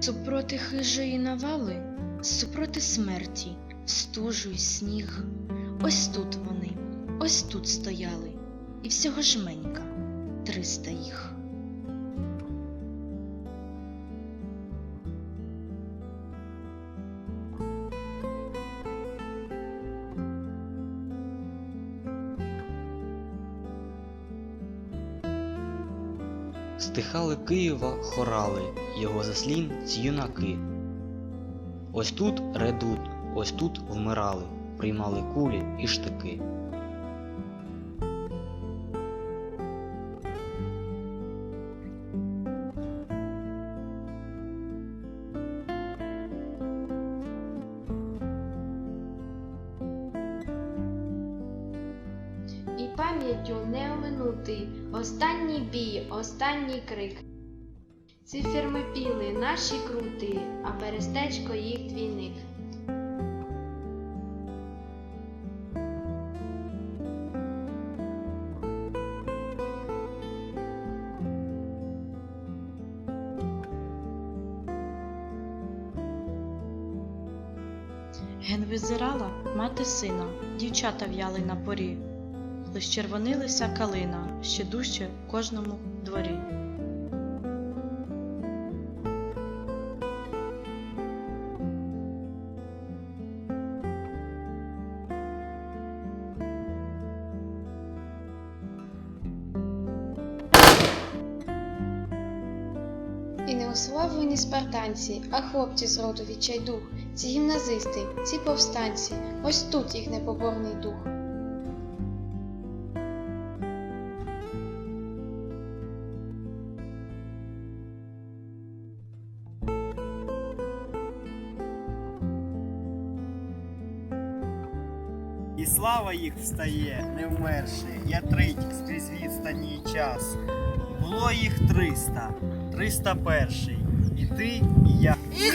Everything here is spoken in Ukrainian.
Супроти хижої навали, супроти смерті, стужу й сніг. Ось тут вони, ось тут стояли, і всього жменька триста їх. Стихали Києва хорали, його заслін ці юнаки. Ось тут редут, ось тут вмирали, приймали кулі і штики. Пам'яттю не оминути останній бій, останній крик. Ці фермопіли наші крути, а перестечко їх двійник. Ген визирала мати сина, дівчата в'яли на порі. Лиш калина, ще дужче в кожному дворі. І не ославлені спартанці, а хлопці з роду відчайдух, ці гімназисти, ці повстанці, ось тут їх непоборний дух. І слава їх встає, не вмерши, трить скрізь відстані час. Було їх триста, триста перший, і ти, і я. І